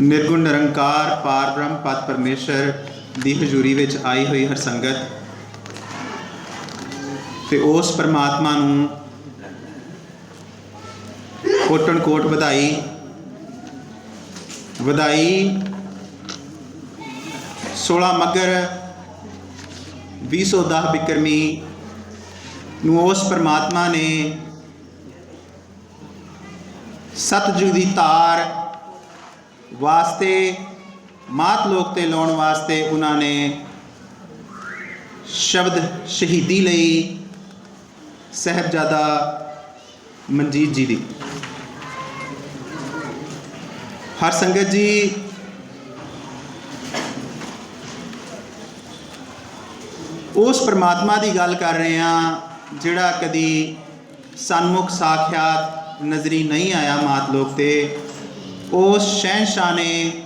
ਨਿਰਗੁਣ, ਨਿਰੰਕਾਰ, ਪਾਰ ਬ੍ਰਹਮ, ਪਦ ਪਰਮੇਸ਼ਰ ਦੀ ਹਜ਼ੂਰੀ ਵਿੱਚ ਆਈ ਹੋਈ ਹਰ ਸੰਗਤ। ਤੇ ਉਸ ਪਰਮਾਤਮਾ ਨੂੰ ਕੋਟਨ ਕੋਟ ਵਧਾਈ। ਵਧਾਈ 16 ਮੱਗਰ 2010 ਬਿਕਰਮੀ ਨੂੰ ਉਸ ਪਰਮਾਤਮਾ ਨੇ ਸਤਜੁਗ ਦੀ ਤਾਰ ਵਾਸਤੇ, ਮਾਤ ਲੋਕ ਤੇ ਲਾਉਣ ਵਾਸਤੇ ਉਹਨਾਂ ਨੇ ਸ਼ਬਦ ਸ਼ਹੀਦੀ ਲਈ ਸਹਿਬਜ਼ਾਦਾ ਮਨਜੀਤ ਜੀ ਦੀ। ਹਰ ਸੰਗਤ ਜੀ, ਉਸ ਪ੍ਰਮਾਤਮਾ ਦੀ ਗੱਲ ਕਰ ਰਹੇ ਹਾਂ, ਜਿਹੜਾ ਕਦੀ ਸਨਮੁਖ ਸਾਖਿਆਤ ਨਜ਼ਰੀ ਨਹੀਂ ਆਇਆ ਮਾਤ ਲੋਕ ਤੇ। ਉਸ ਸ਼ਹਿਨशाह ਨੇ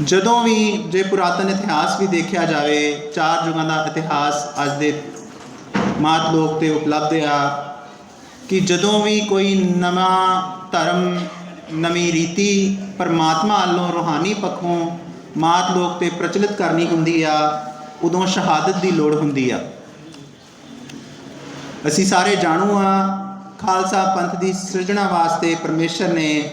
ਜਦੋਂ ਵੀ ਜੇ ਪੁਰਾਤਨ ਇਤਿਹਾਸ ਵੀ ਦੇਖਿਆ ਜਾਵੇ, ਚਾਰ ਯੁਗਾਂ ਦਾ ਇਤਿਹਾਸ ਅੱਜ ਦੇ ਮਾਤ ਲੋਕ ਤੇ ਉਪਲਬਧ ਆ ਕਿ ਜਦੋਂ ਵੀ ਕੋਈ ਨਵਾਂ ਧਰਮ, ਨਵੀਂ ਰੀਤੀ ਪਰਮਾਤਮਾ ਵੱਲੋਂ ਰੂਹਾਨੀ ਪੱਖੋਂ ਮਾਤ ਲੋਕ ਤੇ ਪ੍ਰਚਲਿਤ ਕਰਨੀ ਹੁੰਦੀ ਆ, ਉਦੋਂ ਸ਼ਹਾਦਤ ਦੀ ਲੋੜ ਹੁੰਦੀ ਆ। ਅਸੀਂ ਸਾਰੇ ਜਾਣੂ ਆ ਖਾਲਸਾ ਪੰਥ ਦੀ ਸਿਰਜਣਾ ਵਾਸਤੇ ਪਰਮੇਸ਼ਰ ਨੇ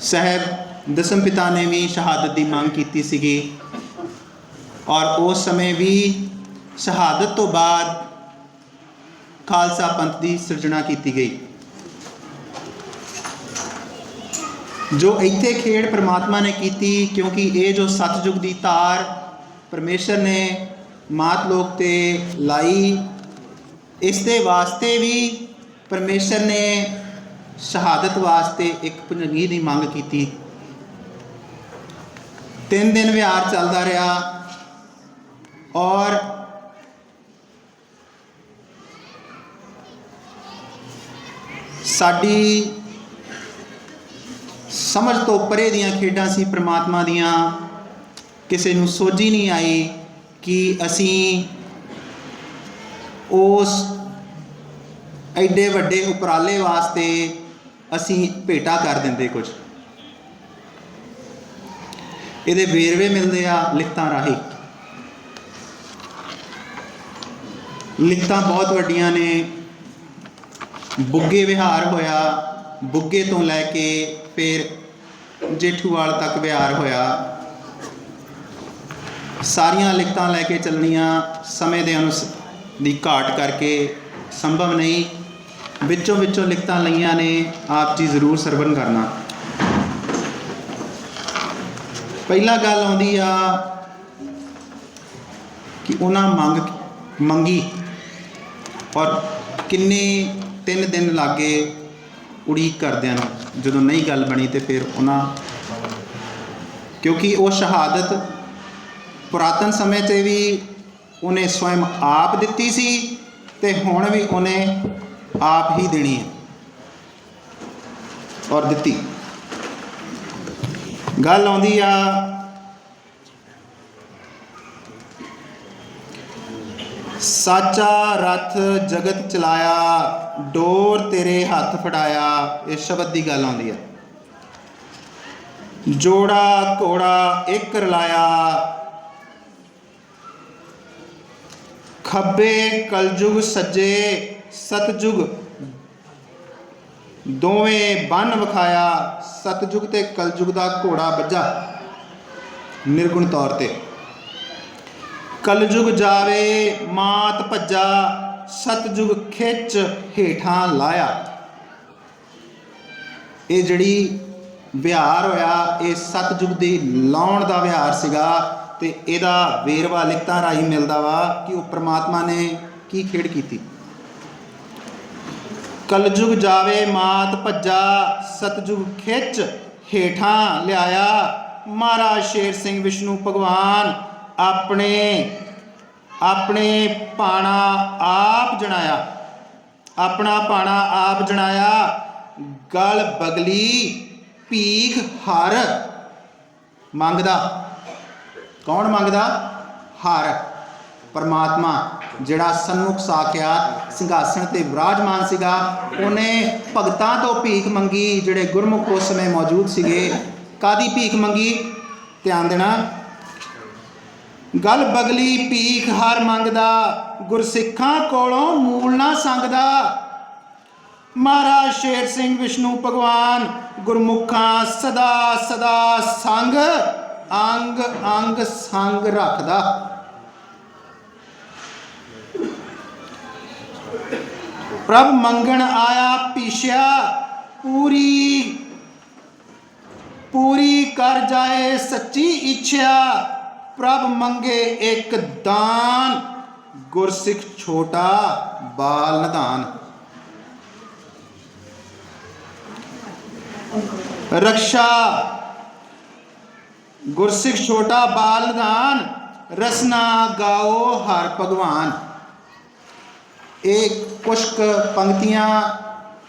ਸਹਿਬ ਦਸਮ ਪਿਤਾ ਨੇ ਵੀ ਸ਼ਹਾਦਤ ਦੀ ਮੰਗ ਕੀਤੀ ਸੀਗੀ। ਔਰ ਉਸ ਸਮੇਂ ਵੀ ਸ਼ਹਾਦਤ ਤੋਂ ਬਾਅਦ ਖਾਲਸਾ ਪੰਥ ਦੀ ਸਿਰਜਣਾ ਕੀਤੀ ਗਈ। ਜੋ ਇੱਥੇ ਖੇਡ ਪ੍ਰਮਾਤਮਾ ਨੇ ਕੀਤੀ, ਕਿਉਂਕਿ ਇਹ ਜੋ ਸਤਜੁਗ ਦੀ ਤਾਰ ਪਰਮੇਸ਼ਰ ਨੇ ਮਾਤ ਲੋਕ ਤੇ ਲਾਈ ਇਸ ਦੇ ਵਾਸਤੇ ਵੀ ਪਰਮੇਸ਼ਰ ਨੇ ਸ਼ਹਾਦਤ ਵਾਸਤੇ ਇੱਕ ਭੁਜੰਗੀ ਦੀ ਮੰਗ ਕੀਤੀ। ਤਿੰਨ ਦਿਨ ਵਿਹਾਰ ਚੱਲਦਾ ਰਿਹਾ ਔਰ ਸਾਡੀ ਸਮਝ ਤੋਂ ਪਰੇ ਦੀਆਂ ਖੇਡਾਂ ਸੀ, ਪ੍ਰਮਾਤਮਾ ਦੀਆਂ। ਕਿਸੇ ਨੂੰ ਸੋਝੀ ਨਹੀਂ ਆਈ ਕਿ ਅਸੀਂ ਉਸ ਐਡੇ ਵੱਡੇ ਉਪਰਾਲੇ ਵਾਸਤੇ ਅਸੀਂ ਭੇਟਾ ਕਰ ਦਿੰਦੇ ਕੁਝ। ਇਹਦੇ ਵੇਰਵੇ ਮਿਲਦੇ ਆ ਲਿਖਤਾਂ ਰਾਹੀਂ। ਲਿਖਤਾਂ ਬਹੁਤ ਵੱਡੀਆਂ ਨੇ। ਬੁੱਗੇ ਵਿਹਾਰ ਹੋਇਆ, ਬੁੱਗੇ ਤੋਂ ਲੈ ਕੇ ਫਿਰ ਜੇਠੂਵਾਲ ਤੱਕ ਵਿਹਾਰ ਹੋਇਆ। ਸਾਰੀਆਂ ਲਿਖਤਾਂ ਲੈ ਕੇ ਚੱਲਣੀਆਂ ਸਮੇਂ ਦੇ ਅਨੁਸ ਦੀ ਘਾਟ ਕਰਕੇ ਸੰਭਵ ਨਹੀਂ। ਵਿੱਚੋਂ ਵਿੱਚੋਂ ਲਿਖਤਾਂ ਲਈਆਂ ਨੇ, ਆਪ ਜੀ ਜ਼ਰੂਰ ਸਰਵਨ ਕਰਨਾ। ਪਹਿਲਾ ਗੱਲ ਆਉਂਦੀ ਆ ਕਿ ਉਹਨਾਂ ਮੰਗ, ਮੰਗੀ ਔਰ ਕਿੰਨੇ ਤਿੰਨ ਦਿਨ ਲਾਗੇ ਉਡੀਕ ਕਰਦਿਆਂ ਨੂੰ, ਜਦੋਂ ਨਹੀਂ ਗੱਲ ਬਣੀ ਤੇ ਫਿਰ ਉਹਨਾਂ, ਕਿਉਂਕਿ ਉਹ ਸ਼ਹਾਦਤ ਪੁਰਾਤਨ ਸਮੇਂ 'ਤੇ ਵੀ ਉਹਨੇ ਸਵਯੰ ਆਪ ਦਿੱਤੀ ਸੀ ਤੇ ਹੁਣ ਵੀ ਉਹਨੇ ਆਪ ਹੀ ਦੇਣੀ ਹੈ। ਔਰ ਦਿੱਤੀ। ਗੱਲ ਆਉਂਦੀ ਆ ਸਾਚਾ ਰਥ ਜਗਤ ਚਲਾਇਆ, ਡੋਰ ਤੇਰੇ ਹੱਥ ਫੜਾਇਆ, ਇਹ ਸ਼ਬਦ ਦੀ ਗੱਲ ਆਉਂਦੀ ਆ। ਜੋੜਾ ਘੋੜਾ ਇੱਕ ਰਲਾਇਆ ਖੱਬੇ ਕਲਯੁਗ ਸੱਜੇ ਸਤਜੁਗ ਦੋਵੇਂ ਬੰਨ ਵਿਖਾਇਆ ਸਤਜੁਗ ਤੇ ਕਲਯੁਗ ਦਾ ਘੋੜਾ ਵੱਜਾ ਨਿਰਗੁਣ ਤੌਰ ਤੇ। ਕਲਯੁਗ ਜਾਵੇ, ਮਾਤ ਭੱਜਾ ਸਤਜੁਗ ਖਿੱਚ ਹੇਠਾਂ ਲਾਇਆ। ਇਹ ਜਿਹੜੀ ਵਿਹਾਰ ਹੋਇਆ, ਇਹ ਸਤਜੁਗ ਦੀ ਲਾਉਣ ਦਾ ਵਿਹਾਰ ਸੀਗਾ। ਤੇ ਇਹਦਾ ਵੇਰਵਾ, ਲਿਖਤਾਂ ਰਾਹੀਂ ਮਿਲਦਾ ਵਾ ਕਿ ਉਹ ਪ੍ਰਮਾਤਮਾ ਨੇ ਕੀ ਖੇਡ ਕੀਤੀ? ਕਲਯੁਗ ਜਾਵੇ, ਮਾਤ ਭੱਜਾ, ਸਤਜੁਗ ਖਿੱਚ, ਹੇਠਾਂ ਲਿਆਇਆ, ਮਹਾਰਾਜ ਸ਼ੇਰ ਸਿੰਘ ਵਿਸ਼ਨੂੰ ਭਗਵਾਨ, ਆਪਣੇ ਆਪਣੇ ਪਾਣਾ ਆਪ ਜਣਾਇਆ, ਆਪਣਾ ਪਾਣਾ ਆਪ ਜਣਾਇਆ, ਗਲ ਬਗਲੀ, ਭੀਖ ਹਰ ਮੰਗਦਾ। ਕੌਣ ਮੰਗਦਾ? ਹਰ। ਪਰਮਾਤਮਾ, ਜਿਹੜਾ ਸਨਮੁਖ ਸਾਖਿਆਤ ਸਿੰਘਾਸਣ ਤੇ ਵਿਰਾਜਮਾਨ ਸੀਗਾ, ਉਹਨੇ ਭਗਤਾਂ ਤੋਂ ਭੀਖ ਮੰਗੀ, ਜਿਹੜੇ ਗੁਰਮੁਖ ਉਸ ਸਮੇਂ ਮੌਜੂਦ ਸੀਗੇ। ਕਾਦੀ ਭੀਖ ਮੰਗੀ? ਧਿਆਨ ਦੇਣਾ। ਗਲ ਬਗਲੀ, ਭੀਖ ਹਰ ਮੰਗਦਾ, ਗੁਰਸਿੱਖਾਂ ਕੋਲੋਂ ਮੂਲ ਨਾ ਸੰਗਦਾ। ਮਹਾਰਾਜ ਸ਼ੇਰ ਸਿੰਘ, ਵਿਸ਼ਨੂੰ ਭਗਵਾਨ, ਗੁਰਮੁਖਾਂ ਸਦਾ ਸਦਾ ਸੰਗ ਅੰਗ ਅੰਗ ਸੰਗ ਰੱਖਦਾ। ਪ੍ਰਭ ਮੰਗਣ ਆਇਆ ਪੀਸ਼ਿਆ ਪੂਰੀ ਪੂਰੀ ਕਰ ਜਾਏ ਸੱਚੀ ਇੱਛਾ ਪ੍ਰਭ ਮੰਗੇ ਇੱਕ ਦਾਨ, ਗੁਰਸਿੱਖ ਛੋਟਾ ਬਾਲ ਨਿਧਾਨ। ਰਕਸ਼ਾ ਗੁਰਸਿੱਖ ਛੋਟਾ ਬਾਲ ਨਿਧਾਨ ਰਸਨਾ ਗਾਓ ਹਰ ਭਗਵਾਨ। ਇਹ ਕੁਛ ਪੰਕਤੀਆਂ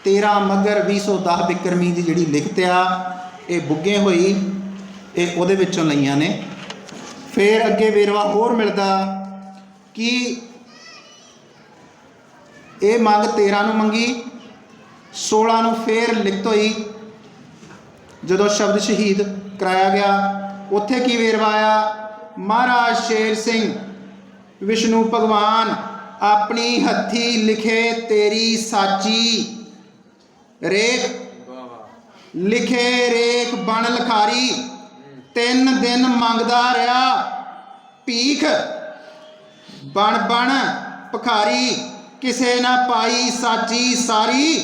13 ਮਗਰ 2010 ਬਿਕਰਮੀ ਦੀ ਜਿਹੜੀ ਲਿਖਤ ਆ, ਇਹ ਬੁੱਗੇ ਹੋਈ, ਇਹ ਉਹਦੇ ਵਿੱਚੋਂ ਲਈਆਂ ਨੇ। ਫਿਰ ਅੱਗੇ ਵੇਰਵਾ ਹੋਰ ਮਿਲਦਾ ਕਿ ਇਹ ਮੰਗ 13 ਨੂੰ ਮੰਗੀ 16 ਨੂੰ ਫੇਰ ਲਿਖਤ ਹੋਈ। ਜਦੋਂ ਸ਼ਬਦ ਸ਼ਹੀਦ ਕਰਾਇਆ ਗਿਆ ਉੱਥੇ ਕੀ ਵੇਰਵਾ ਆਇਆ ਮਹਾਰਾਜ ਸ਼ੇਰ ਸਿੰਘ, ਵਿਸ਼ਨੂੰ ਭਗਵਾਨ, ਆਪਣੀ ਹੱਥੀ ਲਿਖੇ ਤੇਰੀ ਸਾਚੀ ਰੇਖ, ਲਿਖੇ ਰੇਖ ਬਣ ਲਖਾਰੀ, ਤਿੰਨ ਦਿਨ ਮੰਗਦਾ ਰਿਹਾ, ਭੀਖ ਬਣ ਬਣ ਭਖਾਰੀ, ਕਿਸੇ ਨਾ ਪਾਈ ਸਾਚੀ ਸਾਰੀ,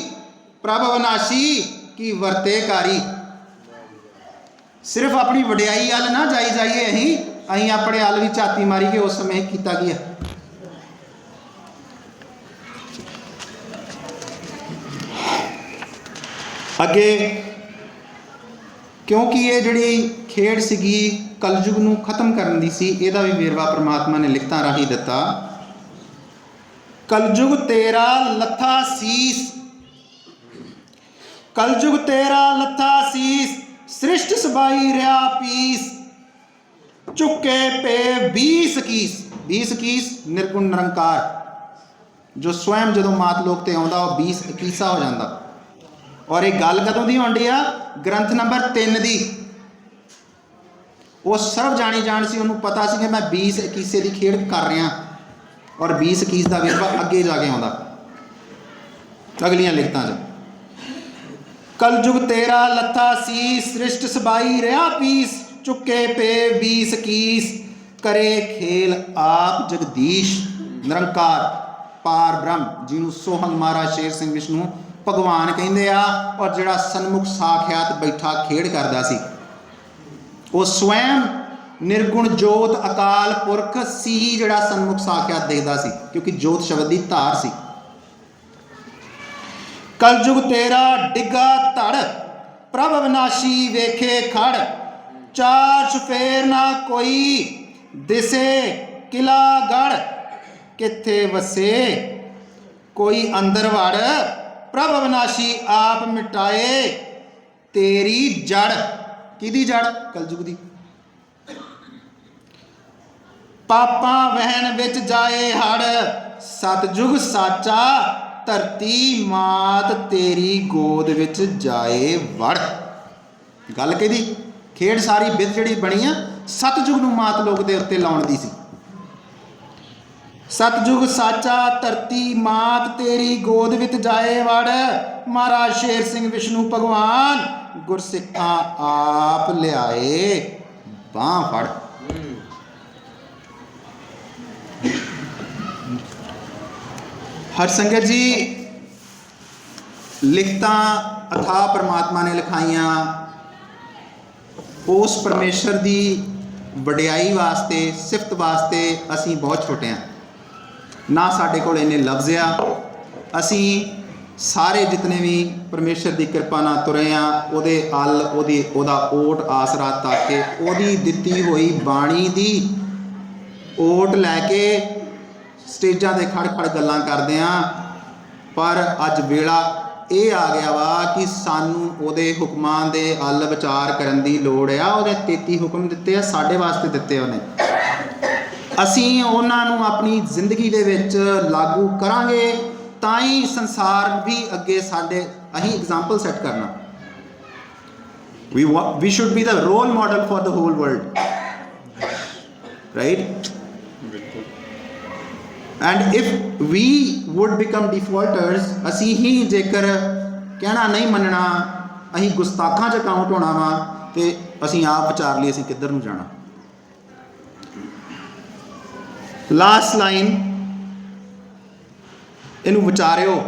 ਪ੍ਰਭ ਵਿਨਾਸ਼ੀ ਕੀ ਵਰਤੇ ਕਾਰੀ। ਸਿਰਫ ਆਪਣੀ ਵਡਿਆਈ ਵੱਲ ਨਾ ਜਾਈ ਜਾਈਏ ਅਸੀਂ ਅਸੀਂ ਆਪਣੇ ਵੱਲ ਵੀ ਝਾਤੀ ਮਾਰੀ ਕਿ ਉਸ ਸਮੇਂ ਕੀਤਾ ਗਿਆ ਅੱਗੇ, ਕਿਉਂਕਿ ਇਹ ਜਿਹੜੀ ਖੇਡ ਸੀਗੀ ਕਲਯੁਗ ਨੂੰ ਖਤਮ ਕਰਨ ਦੀ ਸੀ, ਇਹਦਾ ਵੀ ਵੇਰਵਾ ਪ੍ਰਮਾਤਮਾ ਨੇ ਲਿਖਤਾਂ ਰਾਹੀਂ ਦਿੱਤਾ। ਕਲਯੁਗ ਤੇਰਾ ਲੱਥਾ ਸੀਸ। ਕਲਯੁਗ ਤੇਰਾ ਲੱਥਾ ਸੀਸ। ਸ੍ਰਿਸ਼ਟ ਸਬਾਈ ਰਿਆ ਪੀਸ। ਚੁੱਕੇ ਪੇ 20 ਕੀਸ। 20 ਕੀਸ ਨਿਰਗੁਣ ਨਿਰੰਕਾਰ। ਜੋ ਸਵੈਮ ਜਦੋਂ ਮਾਤ ਲੋਕ ਤੇ ਆਉਂਦਾ, ਉਹ 20 ਕੀਸਾ ਹੋ ਜਾਂਦਾ। ਔਰ ਇਹ ਗੱਲ ਕਦੋਂ ਦੀ ਆਉਂਦੀ ਆ? ਗ੍ਰੰਥ ਨੰਬਰ 3 ਦੀ। ਉਹ ਸਰਵ ਜਾਣੀ ਜਾਣ ਸੀ, ਉਹਨੂੰ ਪਤਾ ਸੀ ਕਿ ਮੈਂ 20 ਕੀਸੇ ਦੀ ਖੇਡ ਕਰ ਰਿਹਾ। ਔਰ 20 ਕੀਸ ਦਾ ਵੇਰਵਾ ਅੱਗੇ ਜਾ ਕੇ ਆਉਂਦਾ। ਅਗਲੀਆਂ ਲਿਖਤਾਂ 'ਚ। ਕਲਯੁਗ ਤੇਰਾ ਲੱਥਾ ਸੀ ਸ੍ਰਿਸ਼ਟ ਸਬਾਈ ਰਿਆ ਪੀਸ, ਚੁੱਕੇ ਪੇ 20 ਕੀਸ। ਕਰੇ ਖੇਲ ਆਪ ਜਗਦੀਸ਼, ਨਿਰੰਕਾਰ, ਪਾਰ ਬ੍ਰਹਮ, ਜਿਹਨੂੰ ਸੋਹਣ ਮਹਾਰਾਜ ਸ਼ੇਰ ਸਿੰਘ ਵਿਸ਼ਨੂੰ ਭਗਵਾਨ ਕਹਿੰਦੇ ਆ, ਔਰ ਜਿਹੜਾ ਸਨਮੁਖ ਸਾਖਿਆਤ ਬੈਠਾ ਖੇਡ ਕਰਦਾ ਸੀ। ਉਹ ਸਵੈਮ ਨਿਰਗੁਣ ਜੋਤ ਅਕਾਲ ਪੁਰਖ ਸੀ ਜਿਹੜਾ ਸਨਮੁਖ ਸਾਖਿਆਤ ਦੇਖਦਾ ਸੀ, ਕਿਉਂਕਿ ਜੋਤ ਸ਼ਬਦ ਦੀ ਧਾਰ ਸੀ। ਕਲਯੁਗ ਤੇਰਾ ਡਿੱਗਾ ਧੜ, ਪ੍ਰਭ ਵਿਨਾਸ਼ੀ ਵੇਖੇ ਖੜ। ਚਾਰ ਚਫੇਰ ਨਾ ਕੋਈ ਦਿਸੇ ਕਿਲਾ ਗੜ, ਕਿੱਥੇ ਵਸੇ? ਕੋਈ ਅੰਦਰ ਵੜ, ਪ੍ਰਭ ਵਿਨਾਸ਼ੀ ਆਪ ਮਿਟਾਏ ਤੇਰੀ ਜੜ। ਕਿਹਦੀ ਜੜ? ਕਲਯੁਗ ਦੀ। ਪਾਪਾਂ ਵਹਿਣ ਵਿੱਚ ਜਾਏ ਹੜ ਸਤਜੁਗ ਸਾਚਾ ਧਰਤੀ ਮਾਤ ਤੇਰੀ ਗੋਦ ਵਿੱਚ ਜਾਏ ਵੜ। ਗੱਲ ਕਿਹਦੀ? ਖੇਡ ਸਾਰੀ ਬਿਦ ਜਿਹੜੀ ਬਣੀ ਆ, ਸਤਜੁਗ ਨੂੰ ਮਾਤ ਲੋਕ ਦੇ ਉੱਤੇ ਲਾਉਣ ਦੀ ਸੀ। ਸਤਜੁਗ ਸਾਚਾ, ਧਰਤੀ ਮਾਤ ਤੇਰੀ ਗੋਦ ਵਿੱਚ ਜਾਏ ਵੜ। ਮਹਾਰਾਜ ਸ਼ੇਰ ਸਿੰਘ ਵਿਸ਼ਨੂੰ ਭਗਵਾਨ, ਗੁਰਸਿੱਖਾਂ ਆਪ ਲਿਆਏ ਬਾਹ ਫੜ। ਹਰਸੰਗਤ ਜੀ, ਲਿਖਤਾਂ ਅਥਾ ਪ੍ਰਮਾਤਮਾ ਨੇ ਲਿਖਾਈਆਂ। ਉਸ ਪਰਮੇਸ਼ਰ ਦੀ ਵਡਿਆਈ ਵਾਸਤੇ, ਸਿਫਤ ਵਾਸਤੇ ਅਸੀਂ ਬਹੁਤ ਛੋਟੇ ਹਾਂ। ਨਾ ਸਾਡੇ ਕੋਲ ਇੰਨੇ ਲਫ਼ਜ਼ ਆ। ਅਸੀਂ ਸਾਰੇ ਜਿਤਨੇ ਵੀ ਪਰਮੇਸ਼ਰ ਦੀ ਕਿਰਪਾ ਨਾਲ ਤੁਰੇ ਆ ਉਹਦੇ ਅਲ, ਉਹਦੀ, ਉਹਦਾ ਓਟ, ਆਸਰਾ ਤੱਕ ਕੇ, ਉਹਦੀ ਦਿੱਤੀ ਹੋਈ ਬਾਣੀ ਦੀ ਓਟ ਲੈ ਕੇ ਸਟੇਜਾਂ ਤੇ ਖੜ ਖੜ ਗੱਲਾਂ ਕਰਦੇ ਆ। ਪਰ ਅੱਜ ਵੇਲਾ ਇਹ ਆ ਗਿਆ ਵਾ ਕਿ ਸਾਨੂੰ ਉਹਦੇ ਹੁਕਮਾਂ ਦੇ ਅਲ ਵਿਚਾਰ ਕਰਨ ਦੀ ਲੋੜ ਆ। ਉਹਦੇ 33 ਹੁਕਮ ਦਿੱਤੇ ਆ, ਸਾਡੇ ਵਾਸਤੇ ਦਿੱਤੇ ਉਹਨੇ। ਅਸੀਂ ਉਹਨਾਂ ਨੂੰ ਆਪਣੀ ਜ਼ਿੰਦਗੀ ਦੇ ਵਿੱਚ ਲਾਗੂ ਕਰਾਂਗੇ ਤਾਂ ਹੀ ਸੰਸਾਰ ਵੀ ਅੱਗੇ ਸਾਡੇ, ਅਸੀਂ ਐਗਜ਼ਾਮਪਲ ਸੈੱਟ ਕਰਨਾ। We wa- we should be the role model for the whole world right? And if we would become defaulters, ਅਸੀਂ ਹੀ ਜੇਕਰ ਕਹਿਣਾ ਨਹੀਂ ਮੰਨਣਾ, ਅਸੀਂ ਗੁਸਤਾਖਾਂ ਚ ਕਾਊਂਟ ਹੋਣਾ ਵਾ ਤੇ ਅਸੀਂ ਆਪ ਵਿਚਾਰ ਲਈ ਅਸੀਂ ਕਿੱਧਰ ਨੂੰ ਜਾਣਾ? ਲਾਸਟ ਲਾਈਨ ਇਹਨੂੰ ਵਿਚਾਰਿਓ।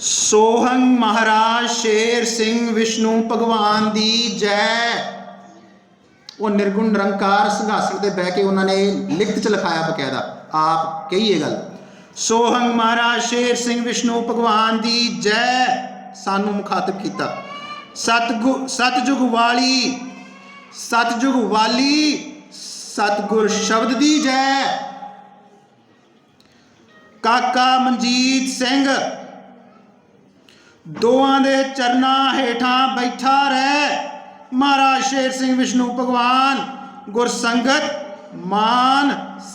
ਸੋਹੰਗ ਮਹਾਰਾਜ, ਸ਼ੇਰ ਸਿੰਘ, ਵਿਸ਼ਨੂੰ, ਭਗਵਾਨ ਦੀ ਜੈ। ਉਹ ਨਿਰਗੁਣ ਨਿਰੰਕਾਰ ਸਿੰਘਾਸਣ ਤੇ ਬਹਿ ਕੇ ਉਹਨਾਂ ਨੇ ਲਿਖਤ ਚ ਲਿਖਾਇਆ ਬਕਾਇਦਾ। ਆਪ ਕਹੀਏ ਗੱਲ। ਸੋਹੰਗ ਮਹਾਰਾਜ, ਸ਼ੇਰ ਸਿੰਘ ਵਿਸ਼ਨੂੰ, ਭਗਵਾਨ ਦੀ ਜੈ ਸਾਨੂੰ ਮੁਖਾਤਬ ਕੀਤਾ। ਸਤਗੁ, ਸਤਜੁਗ ਵਾਲੀ ਸਤਜੁਗ ਵਾਲੀ, ਸਤਗੁਰ ਸ਼ਬਦ ਦੀ ਜੈ। ਕਾਕਾ ਮਨਜੀਤ ਸਿੰਘ ਦੋਆਂ ਦੇ ਚਰਨਾਂ ਹੇਠਾਂ ਬੈਠਾ ਰਹਿ। ਮਹਾਰਾਜ ਸ਼ੇਰ ਸਿੰਘ ਵਿਸ਼ਨੂੰ ਭਗਵਾਨ ਗੁਰਸੰਗਤ ਮਾਨ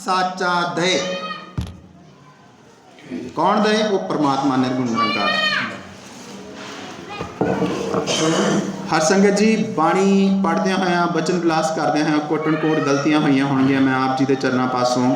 ਸਾਚਾ ਦੇ। ਕੌਣ ਦੇ? ਉਹ ਪ੍ਰਮਾਤਮਾ ਨਿਰਗੁਣ ਨਿਰੰਕਾਰ। ਹਰ ਸੰਗਤ ਜੀ, ਬਾਣੀ ਪੜ੍ਹਦਿਆਂ ਹੋਇਆ, ਬਚਨ ਵਿਲਾਸ ਕਰਦਿਆਂ ਹੋਇਆਂ, ਕੋਟਨ ਕੋਟ ਗਲਤੀਆਂ ਹੋਈਆਂ ਹੋਣਗੀਆਂ, ਮੈਂ ਆਪ ਜੀ ਦੇ ਚਰਨਾਂ ਪਾਸੋਂ।